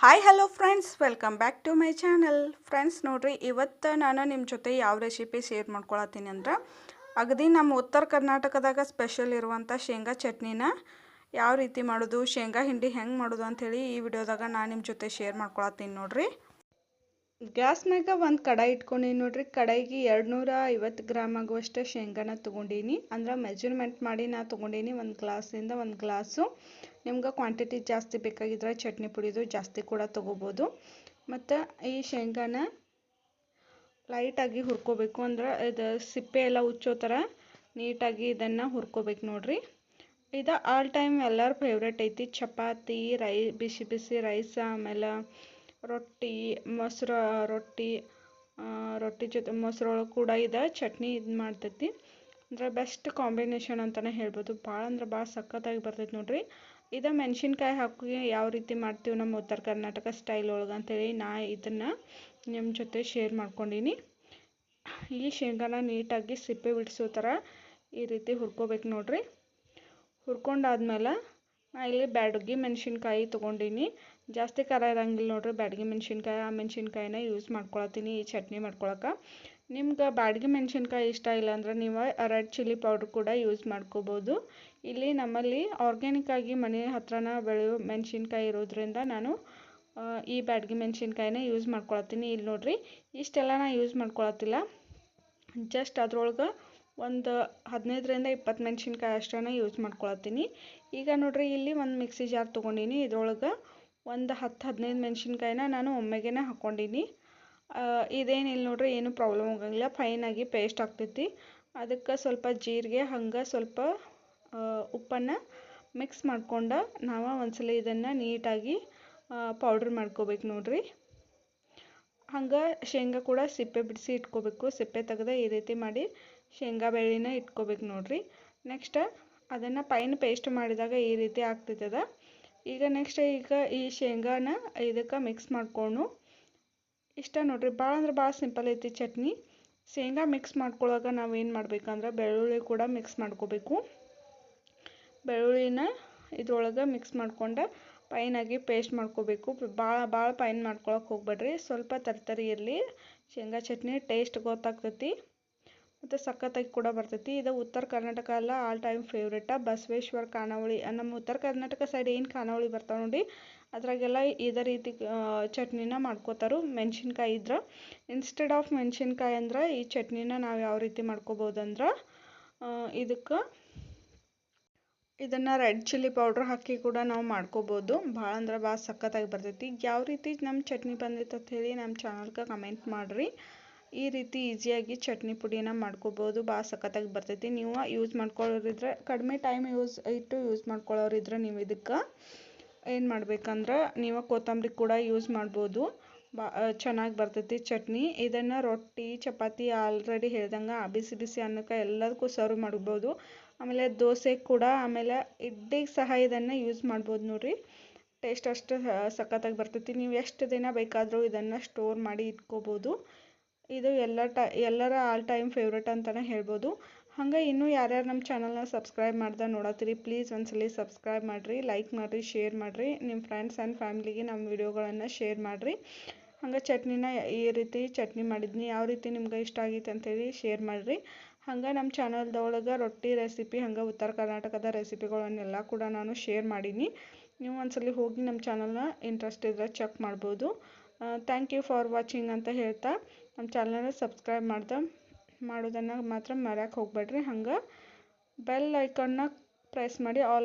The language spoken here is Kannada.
Hi hello friends welcome back to my channel friends ನೋಡ್ರಿ, ಇವತ್ತು ನಾನು ನಿಮ್ಮ ಜೊತೆ ಯಾವ ರೆಸಿಪಿ ಶೇರ್ ಮಾಡ್ಕೊಳತ್ತೀನಿ ಅಂದ್ರೆ, ಅಗದಿ ನಮ್ಮ ಉತ್ತರ ಕರ್ನಾಟಕದಾಗ ಸ್ಪೆಷಲ್ ಇರುವಂಥ ಶೇಂಗಾ ಚಟ್ನಿನ ಯಾವ ರೀತಿ ಮಾಡೋದು, ಶೇಂಗಾ ಹಿಂಡಿ ಹೆಂಗೆ ಮಾಡೋದು ಅಂಥೇಳಿ ಈ ವಿಡಿಯೋದಾಗ ನಾನು ನಿಮ್ಮ ಜೊತೆ ಶೇರ್ ಮಾಡ್ಕೊಳತ್ತೀನಿ ನೋಡ್ರಿ. ಗ್ಯಾಸ್ನಾಗ ಒಂದು ಕಡಾಯಿ ಇಟ್ಕೊಂಡೀನಿ ನೋಡ್ರಿ. ಕಡಾಯಿಗೆ ಎರಡು ನೂರ ಐವತ್ತು ಗ್ರಾಮ್ ಆಗುವಷ್ಟು ಶೇಂಗಾನ ತೊಗೊಂಡೀನಿ. ಅಂದ್ರೆ ಮೆಜರ್ಮೆಂಟ್ ಮಾಡಿ ನಾ ತೊಗೊಂಡೀನಿ ಒಂದು ಗ್ಲಾಸಿಂದ ಒಂದು ಗ್ಲಾಸು ನಿಮ್ಗೆ ಕ್ವಾಂಟಿಟಿ ಜಾಸ್ತಿ ಬೇಕಾಗಿದ್ರೆ ಚಟ್ನಿ ಪುಡಿದು ಜಾಸ್ತಿ ಕೂಡ ತೊಗೋಬೋದು. ಮತ್ತು ಈ ಶೇಂಗಾನ ಲೈಟಾಗಿ ಹುರ್ಕೋಬೇಕು ಅಂದ್ರೆ ಇದು ಸಿಪ್ಪೆ ಎಲ್ಲ ಉಚ್ಚೋ ಥರ ನೀಟಾಗಿ ಇದನ್ನು ಹುರ್ಕೋಬೇಕು ನೋಡ್ರಿ. ಇದು ಆಲ್ ಟೈಮ್ ಎಲ್ಲರ ಫೇವ್ರೇಟ್ ಐತಿ. ಚಪಾತಿ, ರೈ, ಬಿಸಿ ಬಿಸಿ ರೈಸ್, ಆಮೇಲೆ ರೊಟ್ಟಿ, ಮೊಸರು ರೊಟ್ಟಿ ರೊಟ್ಟಿ ಜೊತೆ ಮೊಸರೊಳಗೆ ಕೂಡ ಇದು. ಚಟ್ನಿ ಇದು ಮಾಡ್ತೈತಿ. ಅಂದ್ರೆ ಬೆಸ್ಟ್ ಕಾಂಬಿನೇಷನ್ ಅಂತಲೇ ಹೇಳ್ಬೋದು. ಭಾಳ ಅಂದ್ರೆ ಭಾಳ ಸಖತ್ತಾಗಿ ಬರ್ತೈತೆ ನೋಡಿರಿ. ಇದು ಮೆಣಸಿನ್ಕಾಯಿ ಹಾಕಿ ಯಾವ ರೀತಿ ಮಾಡ್ತೀವಿ ನಮ್ಮ ಉತ್ತರ ಕರ್ನಾಟಕ ಸ್ಟೈಲ್ ಒಳಗೆ ಅಂತೇಳಿ ನಾ ಇದನ್ನು ನಿಮ್ಮ ಜೊತೆ ಶೇರ್ ಮಾಡ್ಕೊಂಡೀನಿ. ಈ ಶೇಂಗಾನ ನೀಟಾಗಿ ಸಿಪ್ಪೆ ಬಿಡಿಸೋ ಥರ ಈ ರೀತಿ ಹುರ್ಕೋಬೇಕು ನೋಡಿರಿ. ಹುರ್ಕೊಂಡಾದ್ಮೇಲೆ ನಾ ಇಲ್ಲಿ ಬ್ಯಾಡಗಿ ಮೆಣಸಿನ್ಕಾಯಿ ತೊಗೊಂಡೀನಿ. ಜಾಸ್ತಿ ಖಾರ ಇರಂಗಿಲ್ಲ ನೋಡ್ರಿ ಬ್ಯಾಡಗಿ ಮೆಣಸಿನ್ಕಾಯಿ, ಆ ಮೆಣಸಿನ್ಕಾಯಿನ ಯೂಸ್ ಮಾಡ್ಕೊಳತ್ತೀನಿ, ಈ ಚಟ್ನಿ ಮಾಡ್ಕೊಳಕ್ಕೆ ನಿಮ್ಗೆ ಬ್ಯಾಡಗಿ ಮೆಣಸಿನ್ಕಾಯಿ ಇಷ್ಟ ಇಲ್ಲ ಅಂದ್ರೆ ನೀವು ರೆಡ್ ಚಿಲ್ಲಿ ಪೌಡ್ರ್ ಕೂಡ ಯೂಸ್ ಮಾಡ್ಕೋಬೋದು. ಇಲ್ಲಿ ನಮ್ಮಲ್ಲಿ ಆರ್ಗ್ಯಾನಿಕ್ ಆಗಿ ಮನೆ ಹತ್ರನ ಬೆಳೆಯೋ ಮೆಣಸಿನ್ಕಾಯಿ ಇರೋದ್ರಿಂದ ನಾನು ಈ ಬ್ಯಾಡಗಿ ಮೆಣಸಿನ್ಕಾಯಿನ ಯೂಸ್ ಮಾಡ್ಕೊಳತ್ತೀನಿ. ಇಲ್ಲಿ ನೋಡ್ರಿ, ಇಷ್ಟೆಲ್ಲ ನಾ ಯೂಸ್ ಮಾಡ್ಕೊಳತ್ತಿಲ್ಲ. ಜಸ್ಟ್ ಅದ್ರೊಳಗೆ ಒಂದು ಹದಿನೈದರಿಂದ ಇಪ್ಪತ್ತು ಮೆಣಸಿನ್ಕಾಯಿ ಅಷ್ಟನ್ನು ಯೂಸ್ ಮಾಡ್ಕೊಳತ್ತೀನಿ. ಈಗ ನೋಡಿರಿ, ಇಲ್ಲಿ ಒಂದು ಮಿಕ್ಸಿ ಜಾರ್ ತೊಗೊಂಡೀನಿ. ಇದ್ರೊಳಗೆ ಒಂದು ಹತ್ತು ಹದಿನೈದು ಮೆಣಸಿನ್ಕಾಯಿನ ನಾನು ಒಮ್ಮೆಗೆ ಹಾಕ್ಕೊಂಡೀನಿ ಇದೇನಿಲ್ಲ ನೋಡಿರಿ, ಏನು ಪ್ರಾಬ್ಲಮ್ ಆಗಂಗಿಲ್ಲ. ಫೈನಾಗಿ ಪೇಸ್ಟ್ ಆಗ್ತೈತಿ. ಅದಕ್ಕೆ ಸ್ವಲ್ಪ ಜೀರಿಗೆ, ಹಂಗೆ ಸ್ವಲ್ಪ ಉಪ್ಪನ್ನು ಮಿಕ್ಸ್ ಮಾಡ್ಕೊಂಡು ನಾವು ಒಂದ್ಸಲ ಇದನ್ನು ನೀಟಾಗಿ ಪೌಡ್ರ್ ಮಾಡ್ಕೋಬೇಕು ನೋಡ್ರಿ. ಹಂಗೆ ಶೇಂಗಾ ಕೂಡ ಸಿಪ್ಪೆ ಬಿಡಿಸಿ ಇಟ್ಕೋಬೇಕು. ಸಿಪ್ಪೆ ತೆಗೆದು ಈ ರೀತಿ ಮಾಡಿ ಶೇಂಗಾ ಬೇಳೆನ ಇಟ್ಕೋಬೇಕು ನೋಡ್ರಿ. ನೆಕ್ಸ್ಟ್ ಅದನ್ನು ಪೈನ್ ಪೇಸ್ಟ್ ಮಾಡಿದಾಗ ಈ ರೀತಿ ಆಗ್ತೈತದ. ಈಗ ನೆಕ್ಸ್ಟ್ ಈಗ ಈ ಶೇಂಗಾನ ಇದಕ್ಕೆ ಮಿಕ್ಸ್ ಮಾಡ್ಕೊಂಡು ಇಷ್ಟ ನೋಡ್ರಿ ಭಾಳ ಅಂದ್ರೆ ಭಾಳ ಸಿಂಪಲ್ ಐತಿ ಚಟ್ನಿ. ಶೇಂಗಾ ಮಿಕ್ಸ್ ಮಾಡ್ಕೊಳ್ಳೋಕೆ ನಾವು ಏನು ಮಾಡ್ಬೇಕಂದ್ರೆ ಬೆಳ್ಳುಳ್ಳಿ ಕೂಡ ಮಿಕ್ಸ್ ಮಾಡ್ಕೋಬೇಕು. ಬೆಳ್ಳುಳ್ಳಿನ ಇದ್ರೊಳಗೆ ಮಿಕ್ಸ್ ಮಾಡ್ಕೊಂಡು ಪೈನಾಗಿ ಪೇಸ್ಟ್ ಮಾಡ್ಕೋಬೇಕು. ಭಾಳ ಭಾಳ ಪೈನ್ ಮಾಡ್ಕೊಳಕ್ಕೆ ಹೋಗ್ಬೇಡ್ರಿ. ಸ್ವಲ್ಪ ತರ್ತರಿ ಇರಲಿ. ಶೇಂಗಾ ಚಟ್ನಿ ಟೇಸ್ಟ್ ಗೊತ್ತಾಗ್ತೈತಿ. ಮತ್ತು ಸಖತ್ತಾಗಿ ಕೂಡ ಬರ್ತೈತಿ. ಇದು ಉತ್ತರ ಕರ್ನಾಟಕ ಅಲ್ಲ ಆಲ್ ಟೈಮ್ ಫೇವ್ರೇಟ ಬಸವೇಶ್ವರ ಖಾನಾವಳಿ ನಮ್ಮ ಉತ್ತರ ಕರ್ನಾಟಕ ಸೈಡ್ ಏನು ಖಾನಾವಳಿ ಬರ್ತಾವೆ ನೋಡಿ. ಅದ್ರಾಗೆಲ್ಲ ಇದೇ ರೀತಿ ಚಟ್ನಿನ ಮಾಡ್ಕೋತಾರೆ. ಮೆಣಸಿನ್ಕಾಯಿ ಇದ್ರೆ. ಇನ್ಸ್ಟೆಡ್ ಆಫ್ ಮೆಣಸಿನ್ಕಾಯಿ ಅಂದ್ರೆ ಈ ಚಟ್ನಿನ ನಾವು ಯಾವ ರೀತಿ ಮಾಡ್ಕೋಬೋದಂದ್ರೆ ಇದಕ್ಕೆ ಇದನ್ನು ರೆಡ್ ಚಿಲ್ಲಿ ಪೌಡ್ರ್ ಹಾಕಿ ಕೂಡ ನಾವು ಮಾಡ್ಕೋಬೋದು. ಭಾಳ ಅಂದ್ರೆ ಭಾಳ ಸಖತ್ತಾಗಿ ಬರ್ತೈತಿ. ಯಾವ ರೀತಿ ನಮ್ಮ ಚಟ್ನಿ ಬಂದೈತೆ ಅಂತ ಹೇಳಿ ನಮ್ಮ ಚಾನಲ್ಗೆ ಕಮೆಂಟ್ ಮಾಡಿರಿ. ಈ ರೀತಿ ಈಸಿಯಾಗಿ ಚಟ್ನಿ ಪುಡಿನ ಮಾಡ್ಕೋಬೋದು. ಭಾಳ ಸಖತ್ತಾಗಿ ಬರ್ತೈತಿ. ನೀವು ಯೂಸ್ ಮಾಡ್ಕೊಳ್ಳೋರಿದ್ರೆ ಕಡಿಮೆ ಟೈಮ್ ಯೂಸ್, ಇಟ್ಟು ಯೂಸ್ ಮಾಡ್ಕೊಳ್ಳೋರಿದ್ರೆ ನೀವು ಇದಕ್ಕೆ ಏನು ಮಾಡ್ಬೇಕಂದ್ರೆ, ನೀವು ಕೊತ್ತಂಬರಿ ಕೂಡ ಯೂಸ್ ಮಾಡ್ಬೋದು. ಬಾ ಚೆನ್ನಾಗಿ ಬರ್ತೈತಿ ಚಟ್ನಿ. ಇದನ್ನು ರೊಟ್ಟಿ, ಚಪಾತಿ ಆಲ್ರೆಡಿ ಹೇಳ್ದಂಗೆ ಬಿಸಿ ಬಿಸಿ ಅನ್ನಕ್ಕೆ ಎಲ್ಲದಕ್ಕೂ ಸರ್ವ್ ಮಾಡ್ಬೋದು. ಆಮೇಲೆ ದೋಸೆ ಕೂಡ, ಆಮೇಲೆ ಇಡ್ಲಿಗೆ ಸಹ ಇದನ್ನು ಯೂಸ್ ಮಾಡ್ಬೋದು ನೋಡಿರಿ. ಟೇಸ್ಟ್ ಅಷ್ಟು ಸಖತ್ತಾಗಿ ಬರ್ತೈತಿ. ನೀವು ಎಷ್ಟು ದಿನ ಬೇಕಾದರೂ ಇದನ್ನು ಸ್ಟೋರ್ ಮಾಡಿ ಇಟ್ಕೋಬೋದು. ಇದು ಎಲ್ಲ ಟ, ಎಲ್ಲರ ಆಲ್ ಟೈಮ್ ಫೇವ್ರೇಟ್ ಅಂತಲೇ ಹೇಳ್ಬೋದು. ಹಾಗೆ ಇನ್ನೂ ಯಾರ್ಯಾರು ನಮ್ಮ ಚಾನಲ್ನ ಸಬ್ಸ್ಕ್ರೈಬ್ ಮಾಡ್ದೆ ನೋಡತ್ತೀರಿ ಪ್ಲೀಸ್ ಒಂದ್ಸಲಿ ಸಬ್ಸ್ಕ್ರೈಬ್ ಮಾಡಿರಿ ಲೈಕ್ ಮಾಡಿರಿ ಶೇರ್ ಮಾಡಿರಿ. ನಿಮ್ಮ ಫ್ರೆಂಡ್ಸ್ ಆ್ಯಂಡ್ ಫ್ಯಾಮ್ಲಿಗೆ ನಮ್ಮ ವಿಡಿಯೋಗಳನ್ನು ಶೇರ್ ಮಾಡಿರಿ. ಹಂಗೆ ಚಟ್ನಿನ ಈ ರೀತಿ ಚಟ್ನಿ ಮಾಡಿದ್ನಿ, ಯಾವ ರೀತಿ ನಿಮ್ಗೆ ಇಷ್ಟ ಆಗೈತೆ ಅಂತೇಳಿ ಶೇರ್ ಮಾಡಿರಿ. ಹಂಗೆ ನಮ್ಮ ಚಾನಲ್ದೊಳಗೆ ರೊಟ್ಟಿ ರೆಸಿಪಿ, ಹಂಗೆ ಉತ್ತರ ಕರ್ನಾಟಕದ ರೆಸಿಪಿಗಳನ್ನೆಲ್ಲ ಕೂಡ ನಾನು ಶೇರ್ ಮಾಡೀನಿ. ನೀವು ಒಂದ್ಸಲಿ ಹೋಗಿ ನಮ್ಮ ಚಾನಲ್ನ ಇಂಟ್ರೆಸ್ಟ್ ಇದ್ದರೆ ಚೆಕ್ ಮಾಡ್ಬೋದು. ಥ್ಯಾಂಕ್ ಯು ಫಾರ್ ವಾಚಿಂಗ್ ಅಂತ ಹೇಳ್ತಾ ನಮ್ಮ ಚಾನಲ್ನ ಸಬ್ಸ್ಕ್ರೈಬ್ ಮಾಡ್ದೆ, ಮಾಡೋದನ್ನು ಮಾತ್ರ ಮರ್ಯಾಕೆ ಹೋಗಬೇಡ್ರಿ. ಹಂಗೆ ಬೆಲ್ ಐಕನ್ನ ಪ್ರೆಸ್ ಮಾಡಿ ಆಲ್